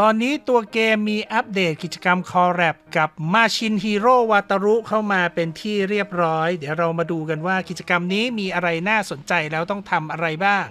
ตอนนี้ตัวเกมมีอัปเดตกิจกรรมคอร์แรปกับมาชินฮีโร่วาตารุเข้ามาเป็นที่เรียบร้อย เดี๋ยวเรามาดูกันว่ากิจกรรมนี้มีอะไรน่าสนใจแล้วต้องทำอะไรบ้าง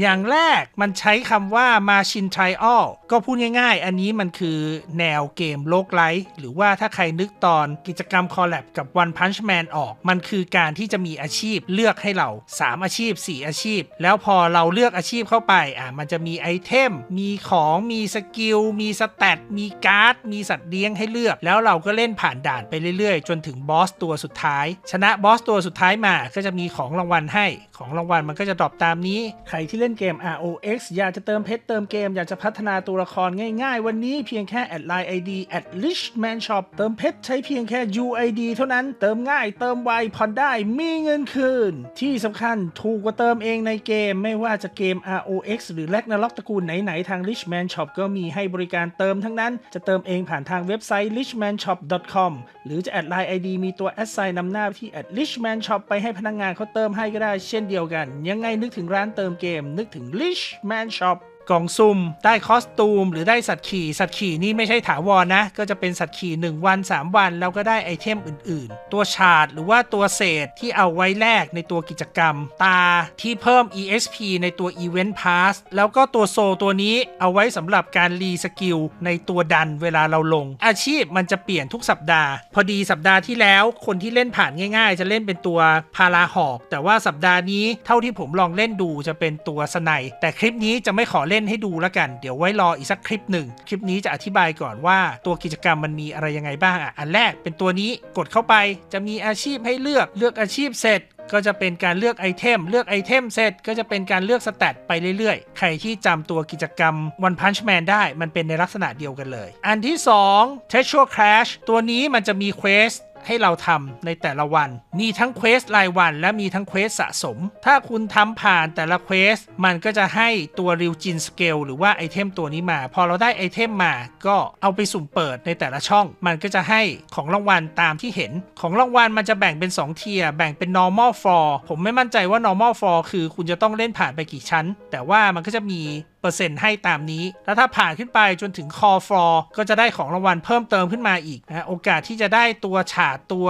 อย่างแรกมันใช้คำว่า Machine Trial ก็พูดง่ายๆ อันนี้มันคือแนวเกมโลกไลท์หรือว่าถ้าใครนึกตอนกิจกรรมคอลแลบกับ One Punch Man ออก มันคือการที่จะมีอาชีพเลือกให้เรา 3 อาชีพ 4 อาชีพ แล้วพอเราเลือกอาชีพเข้าไปอะมันจะมีไอเทม มีของมีสกิล มีสแตทมีการ์ด มีสัตว์เลี้ยงให้เลือก แล้วเราก็เล่นผ่านด่านไปเรื่อยๆ จนถึงบอสตัวสุดท้าย ชนะบอสตัวสุดท้ายมาก็จะมีของรางวัลให้ของรางวัลมันก็จะดรอปตามนี้ใครที่เล่นเกม ROX อยากจะเติมเพชรเติมเกม อยากจะพัฒนาตัวละครง่ายๆ วันนี้เพียงแค่แอดไลน์ ID at Richman Shop เติมเพชรใช้เพียงแค่ UID เท่านั้นเติมง่ายเติมไวผ่อนได้มีเงินคืน ที่สำคัญถูกกว่าเติมเองในเกม ไม่ว่าจะเกม ROX หรือ Ragnarok ตระกูลไหนๆ ทาง Richman Shop ก็มีให้บริการเติมทั้งนั้น จะเติมเองผ่านทางเว็บไซต์ richmanshop.com หรือจะแอดไลน์ ID มีตัวแอดไซน์นำหน้าที่ at richman shop ไปให้พนักงงานเขาเติมให้ก็ได้เช่นเดียวกัน ยังไงนึกถึงร้านเติมเกมนึกถึง richman shop กล่องซุ่มได้คอสตูม หรือได้สัตว์ขี่ สัตว์ขี่นี่ไม่ใช่ถาวรนะ ก็จะเป็นสัตว์ขี่ 1 วัน 3 วัน แล้วก็ได้ไอเทมอื่น ๆ ตัวชาร์ดหรือว่าตัวเศษที่เอาไว้แลกในตัวกิจกรรม ตาที่เพิ่ม EXP ในตัว Event Pass แล้วก็ตัวโซตัวนี้เอาไว้สำหรับการรีสกิลในตัวดันเวลาเราลง อาชีพมันจะเปลี่ยนทุกสัปดาห์ พอดีสัปดาห์ที่แล้วคนที่เล่นผ่านง่าย ๆ จะเล่นเป็นตัวพาราหอก แต่ว่าสัปดาห์นี้เท่าที่ผมลองเล่นดูจะเป็นตัวสไนแต่คลิปนี้จะไม่ขอเล่นให้ดูแล้วกัน เดี๋ยวไว้รออีกสักคลิปหนึ่ง คลิปนี้จะอธิบายก่อนว่าตัวกิจกรรมมันมีอะไรยังไงบ้างอะ อันแรกเป็นตัวนี้กดเข้าไปจะมีอาชีพให้เลือกเลือกอาชีพเสร็จก็จะเป็นการเลือกไอเทม เลือกไอเทมเสร็จก็จะเป็นการเลือกสแตทไปเรื่อยๆ ใครที่จำตัวกิจกรรม One Punch Man ได้มันเป็นในลักษณะเดียวกันเลย อันที่ 2 Textual Crash ตัวนี้มันจะมีเควส ให้เราทำในแต่ละวัน มีทั้งเควสรายวันและมีทั้งเควสสะสม ถ้าคุณทำผ่านแต่ละเควสมันก็จะให้ตัวริวจินสเกลหรือว่าไอเทมตัวนี้มา พอเราได้ไอเทมมาก็เอาไปสุ่มเปิดในแต่ละช่อง มันก็จะให้ของรางวัลตามที่เห็น ของรางวัลมันจะแบ่งเป็น2เทียแบ่งเป็น normal for ผมไม่มั่นใจว่า normal floor คือคุณจะต้องเล่นผ่านไปกี่ชั้น แต่ว่ามันก็จะมี ปอร์เซ็นต์ให้ตามนี้ แล้วถ้าผ่านขึ้นไปจนถึงคอฟลอร์ก็จะได้ของรางวัลเพิ่มเติมขึ้นมาอีกนะโอกาสที่จะได้ตัวฉาดตัว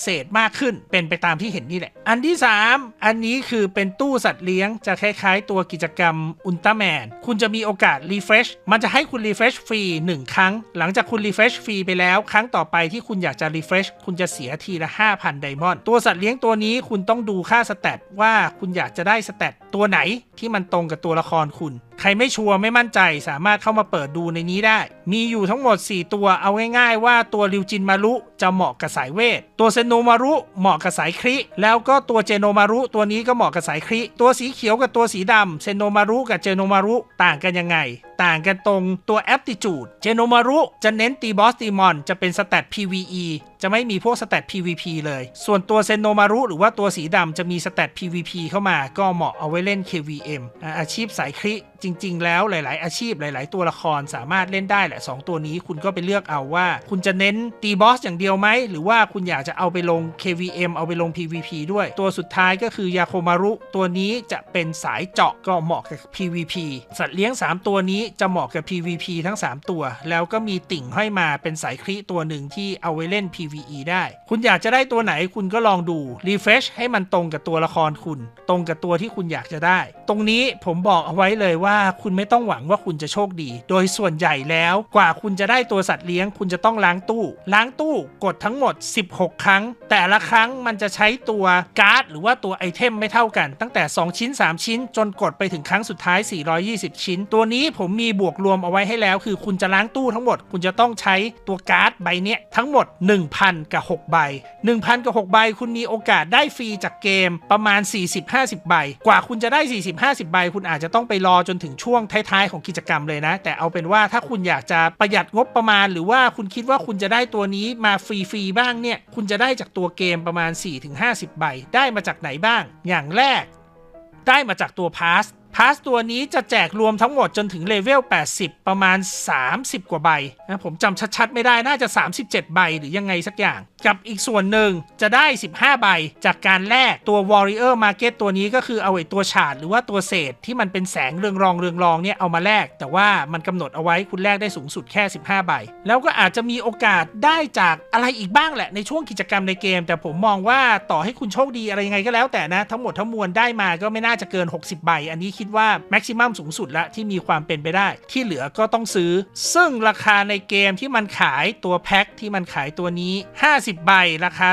เศษมากขึ้น เป็นไปตามที่เห็นนี่แหละ อันที่ 3 อันนี้คือเป็นตู้สัตว์เลี้ยงจะคล้ายๆ ตัวกิจกรรมอุลตร้าแมนคุณจะมีโอกาสรีเฟรชมันจะให้คุณรีเฟรชฟรี1ครั้ง หลังจากคุณรีเฟรชฟรีไปแล้ว ครั้งต่อไปที่คุณอยากจะรีเฟรชคุณจะเสียทีละ 5,000ไดมอนด์ตัวสัตว์เลี้ยงตัวนี้คุณต้องดูค่าสแตทว่าคุณอยากจะได้สแตทตัวไหนที่มันตรงกับตัวละครคุณ ครไม่ชัวร์ไม่มั่นใจสามารถเข้ามาเปิดดูในนี้ได้ มีอยู่ทั้งหมด 4 ตัวเอาง่ายๆ ว่าตัวริวจินมารุจะเหมาะกับสายเวท ตัวเซโนมารุเหมาะกับสายคริแล้วก็ตัวเจโนมารุตัวนี้ก็เหมาะกับสายคริตัวสีเขียวกับตัวสีดำเซโนมารุกับเจโนมารุต่างกันยังไงต่างกันตรงตัว aptitude เจโนมารุจะเน้นตีบอสตีมอนจะเป็นสแตท PVE จะไม่มีพวกสแตท PVP เลย ส่วนตัวเซโนมารุหรือว่าตัวสีดำจะมีสแตท PVP เข้ามาก็เหมาะเอาไว้เล่น KVM อะอาชีพสายคริจริง ๆ แล้วหลาย ๆ อาชีพหลาย ๆ ตัวละครสามารถเล่นได้แหละ 2 ตัวนี้คุณก็ไปเลือกเอาว่า คุณจะเน้นตีบอสอย่างเดียวไหม หรือว่าคุณอยากจะเอาไปลง KVM เอาไปลง PVP ด้วย ตัวสุดท้ายก็คือยาโคมารุตัวนี้จะเป็นสายเจาะก็เหมาะกับ PVP สัตว์เลี้ยง 3 ตัวนี้จะเหมาะกับ PVP ทั้ง 3 ตัว แล้วก็มีติ่งห้อยมาเป็นสายคริตัวหนึ่งที่เอาไว้เล่น PVE ได้ คุณอยากจะได้ตัวไหนคุณก็ลองดู refresh ให้มันตรงกับตัวละครคุณ ตรงกับตัวที่คุณอยากจะได้ ตรงนี้ผมบอกเอาไว้เลยว่าคุณไม่ต้องหวังว่าคุณจะโชคดี โดยส่วนใหญ่แล้วกว่าคุณจะได้ตัวสัตว์เลี้ยง คุณจะต้องล้างตู้ ล้างตู้กดทั้งหมด 16 ครั้ง แต่ละครั้งมันจะใช้ตัวการ์ดหรือว่าตัวไอเทมไม่เท่ากัน ตั้งแต่ 2 ชิ้น 3 ชิ้น จนกดไปถึงครั้งสุดท้าย 420 ชิ้น ตัวนี้ผมมีบวกรวมเอาไว้ให้แล้ว คือคุณจะล้างตู้ทั้งหมด คุณจะต้องใช้ตัวการ์ดใบเนี้ยทั้งหมด 1,000 กับ 6 ใบ 1,000 กับ 6 ใบ คุณมีโอกาสได้ฟรีจากเกมประมาณ 40-50 ใบ กว่าคุณจะได้ 40-50 ใบ คุณอาจจะต้องไปรอจนถึงช่วงท้ายๆของกิจกรรมเลยนะ แต่เอาเป็นว่าถ้าคุณอยากจะประหยัดงบประมาณ หรือว่าคุณคิดว่าคุณจะได้ตัวนี้มาฟรีๆบ้างเนี่ย คุณจะได้จากตัวเกมประมาณ 4-50 ใบ ได้มาจากไหนบ้าง อย่างแรก ได้มาจากตัวพาส พาสตัวนี้จะแจกรวมทั้งหมดจนถึงเลเวล 80 ประมาณ 30 กว่าใบนะผมจำชัดๆ ไม่ได้น่าจะ 37 ใบหรือยังไงสักอย่าง กับอีกส่วนหนึ่งจะได้ 15 ใบ จากการแลกตัว Warrior Market ตัวนี้ก็คือเอาไอ้ตัวฉาดหรือว่าตัวเศษที่มันเป็นแสงเรืองรองเรืองรองเนี่ยเอามาแลกแต่ว่ามันกำหนดเอาไว้คุณแลกได้สูงสุดแค่ 15 ใบ แล้วก็อาจจะมีโอกาสได้จากอะไรอีกบ้างแหละในช่วงกิจกรรมในเกม แต่ผมมองว่าต่อให้คุณโชคดีอะไรยังไงก็แล้วแต่นะ ทั้งหมดทั้งมวลได้มาก็ไม่น่าจะเกิน 60 ใบ อันนี้คิดว่าแม็กซิมัมสูงสุดละที่มีความเป็นไปได้ ที่เหลือก็ต้องซื้อ ซึ่งราคาในเกมที่มันขายตัวแพ็คที่มันขายตัวนี้ 50ใบ ราคา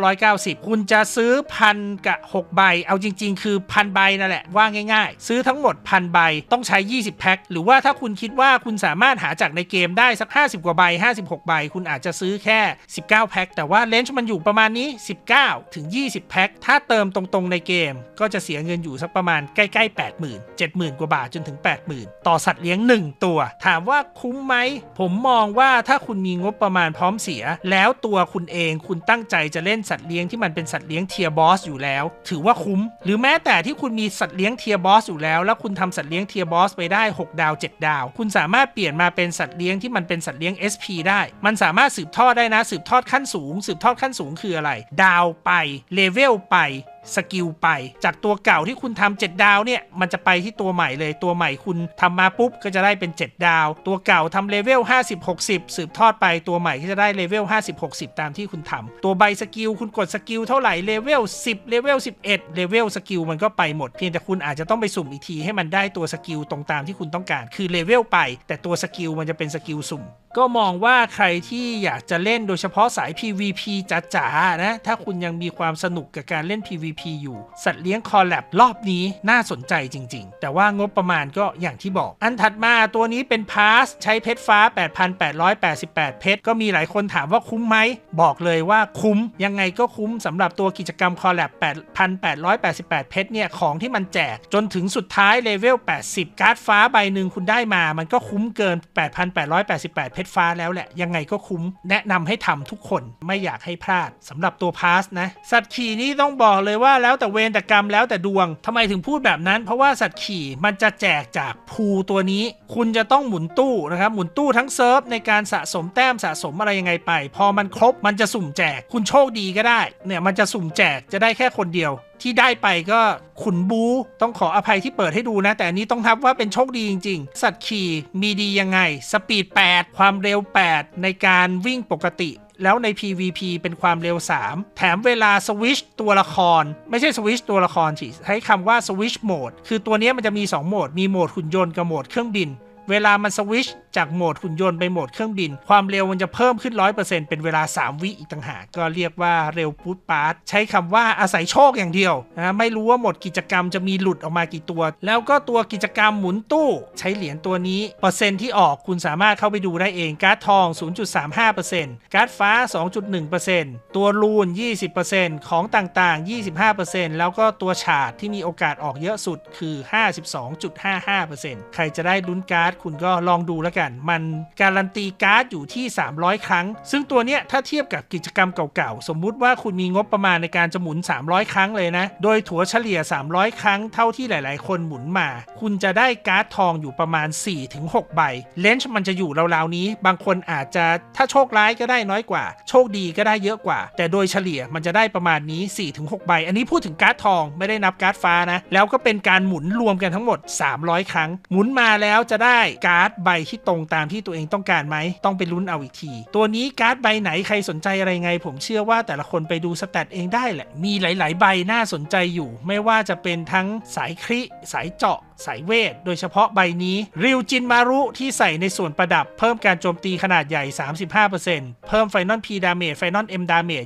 3,990 คุณจะซื้อพันกับ 6 ใบ เอาจริง ๆ คือพันใบนั่นแหละ ว่าง่าย ๆ ซื้อทั้งหมดพันใบ ต้องใช้ 20 แพ็ค หรือว่าถ้าคุณคิดว่าคุณสามารถหาจากในเกมได้สัก 50 กว่าใบ 56 ใบ คุณอาจจะซื้อแค่ 19 แพ็ค แต่ว่าเลนส์มันอยู่ประมาณนี้ 19 ถึง 20 แพ็ค ถ้าเติมตรงๆในเกม ก็จะเสียเงินอยู่สักประมาณใกล้ๆ 80,000 70,000 กว่าบาทจนถึง 80,000 ต่อสัตว์เลี้ยง 1 ตัว ถามว่าคุ้มไหม ผมมองว่าถ้าคุณมีงบประมาณพร้อมเสีย แล้วตัวคุณเอง คุณตั้งใจจะเล่นสัตว์เลี้ยงที่มันเป็นสัตว์เลี้ยงเทียบอสอยู่แล้ว ถือว่าคุ้ม หรือแม้แต่ที่คุณมีสัตว์เลี้ยงเทียบอสอยู่แล้ว แล้วคุณทำสัตว์เลี้ยงเทียบอสไปได้ 6 ดาว 7 ดาว คุณสามารถเปลี่ยนมาเป็นสัตว์เลี้ยงที่มันเป็นสัตว์เลี้ยง SP ได้ มันสามารถสืบทอดได้นะ สืบทอดขั้นสูง สืบทอดขั้นสูงคืออะไร ดาวไปเลเวลไป สกิลไป จากตัวเก่าที่คุณทำ7ดาวเนี่ย มันจะไปที่ตัวใหม่เลยตัวใหม่คุณทำมาปุ๊บก็จะได้เป็น 7 ดาว ตัวเก่าทำเลเวล50 60 สืบทอดไปตัวใหม่ก็จะได้เลเวล50 60 ตามที่คุณทำตัวใบสกิลคุณกดสกิลเท่าไหร่เลเวล10เลเวล11เลเวลสกิลมันก็ไปหมด เพียงแต่คุณอาจจะต้องไปสุ่มอีกทีให้มันได้ตัวสกิลตรงตามที่คุณต้องการ คือเลเวลไป แต่ตัวสกิลมันจะเป็นสกิลสุ่มก็มองว่าใครที่อยากจะเล่นโดยเฉพาะสาย PVP จ๋าๆนะ ถ้าคุณยังมีความสนุกกับการเล่น PVP อยู่ สัตว์เลี้ยงคอลแลบรอบนี้น่าสนใจจริง ๆ แต่ว่างบประมาณก็อย่างที่บอก อันถัดมาตัวนี้เป็นพาสใช้เพชรฟ้า 8,888 เพชร ก็มีหลายคนถามว่าคุ้มไหม บอกเลยว่าคุ้ม ยังไงก็คุ้มสำหรับตัวกิจกรรมคอลแลบ8,888 เพชรเนี่ยของที่มันแจกจนถึงสุดท้ายเลเวล80 การ์ดฟ้าใบหนึ่งคุณได้มา มันก็คุ้มเกิน 8,888เพชรฟ้าแล้วแหละ ยังไงก็คุ้มแนะนำให้ทำทุกคนไม่อยากให้พลาดสำหรับตัวพาสนะ สัตว์ขี่นี่ต้องบอกเลยว่าแล้วแต่เวรแต่กรรมแล้วแต่ดวงทำไมถึงพูดแบบนั้น เพราะว่าสัตว์ขี่มันจะแจกจากภูตัวนี้ คุณจะต้องหมุนตู้นะครับหมุนตู้ทั้งเซิร์ฟในการสะสมแต้มสะสมอะไรยังไงไป พอมันครบมันจะสุ่มแจก คุณโชคดีก็ได้เนี่ยมันจะสุ่มแจกจะได้แค่คนเดียว ที่ได้ไปก็ขุนบูต้องขออภัยที่เปิดให้ดูนะ แต่อันนี้ต้องทับว่าเป็นโชคดีจริง ๆ สัตว์ขี่มีดียังไง สปีด 8 ความเร็ว 8 ในการวิ่งปกติ แล้วใน PVP เป็นความเร็ว 3 แถมเวลาสวิชตัวละคร ไม่ใช่สวิชตัวละครสิใช้คำว่าสวิชโหมดคือตัวนี้มันจะมี 2 โหมด มีโหมดหุ่นยนต์กับโหมดเครื่องบิน เวลามันสวิชจากโหมดหุ่นยนต์ไปโหมดเครื่องบิน ความเร็วมันจะเพิ่มขึ้น 100%เป็นเวลา 3 วิอีกต่างหากก็เรียกว่าเร็วปุ๊ดปาร์ตใช้คำว่าอาศัยโชคอย่างเดียวนะไม่รู้ว่าหมดกิจกรรมจะมีหลุดออกมากี่ตัว แล้วก็ตัวกิจกรรมหมุนตู้ ใช้เหรียญตัวนี้เปอร์เซ็นต์ที่ออกคุณสามารถเข้าไปดูได้เองการ์ดทอง 0.35%การ์ดฟ้า 2.1%ตัวรูน 20%ของต่างๆ 25%แล้วก็ตัวฉาดที่มีโอกาสออกเยอะสุดคือ 52.55%ใครจะได้ลุ้นการ์ดคุณก็ลองดูแล้วกันมันการันตีการ์ดอยู่ที่ 300 ครั้ง ซึ่งตัวเนี้ยถ้าเทียบกับกิจกรรมเก่าๆ สมมุติว่าคุณมีงบประมาณในการจะหมุน 300 ครั้งเลยนะ โดยถัวเฉลี่ย 300 ครั้งเท่าที่หลายๆ คนหมุนมา คุณจะได้การ์ดทองอยู่ประมาณ 4-6 ใบ เลนส์มันจะอยู่ราวๆนี้ บางคนอาจจะถ้าโชคร้ายก็ได้น้อยกว่า โชคดีก็ได้เยอะกว่า แต่โดยเฉลี่ยมันจะได้ประมาณนี้ 4-6 ใบ อันนี้พูดถึงการ์ดทองไม่ได้นับการ์ดฟ้านะ แล้วก็เป็นการหมุนรวมกันทั้งหมด 300 ครั้ง หมุนมาแล้วจะได้การ์ดใบที่ตรงตามที่ตัวเองต้องการไหมต้องไปลุ้นเอาอีกที ตัวนี้การ์ดใบไหนใครสนใจอะไรไง ผมเชื่อว่าแต่ละคนไปดูสแตทเองได้แหละ มีหลาย ๆ ใบน่าสนใจอยู่ ไม่ว่าจะเป็นทั้งสายคริสายเจาะ สายเวท โดยเฉพาะใบนี้ ริวจินมารุที่ใส่ในส่วนประดับ เพิ่มการโจมตีขนาดใหญ่ 35%เพิ่มไฟนอล P ดาเมจไฟนอล M ดาเมจ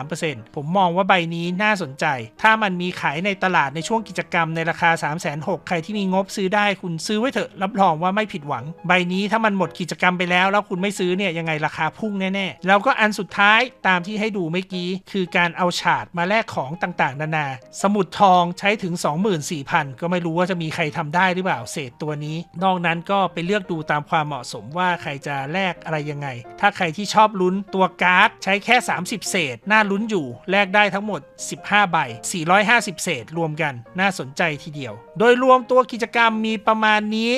23%ผมมองว่าใบนี้น่าสนใจ ถ้ามันมีขายในตลาดในช่วงกิจกรรมในราคา 3 6 0 0 0ใครที่มีงบซื้อได้คุณซื้อไว้เถอะรับรองว่าไม่ผิดหวัง ใบนี้ถ้ามันหมดกิจกรรมไปแล้ว แล้วคุณไม่ซื้อเนี่ยยังไงราคาพุ่งแน่ๆ แล้วก็อันสุดท้ายตามที่ให้ดูเมื่อกี้ คือการเอาฉาดมาแลกของต่างๆ นานา สมุดทองใช้ถึง 24,000 ก็ไม่รู้ว่าจะมีใครทำได้หรือเปล่าเศษตัวนี้ นอกนั้นก็ไปเลือกดูตามความเหมาะสมว่าใครจะแลกอะไรยังไง ถ้าใครที่ชอบลุ้นตัวการ์ดใช้แค่ 30 เศษ น่าลุ้นอยู่แลกได้ทั้งหมด 15 ใบ 450 เศษรวมกันน่าสนใจทีเดียว โดยรวมตัวกิจกรรมมีประมาณนี้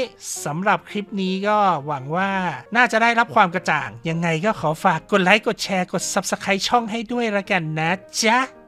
สำหรับคลิปนี้ก็หวังว่าน่าจะได้รับความกระจ่าง ยังไงก็ขอฝากกดไลค์ กดแชร์ กด Subscribe ช่องให้ด้วยละกันนะจ๊ะ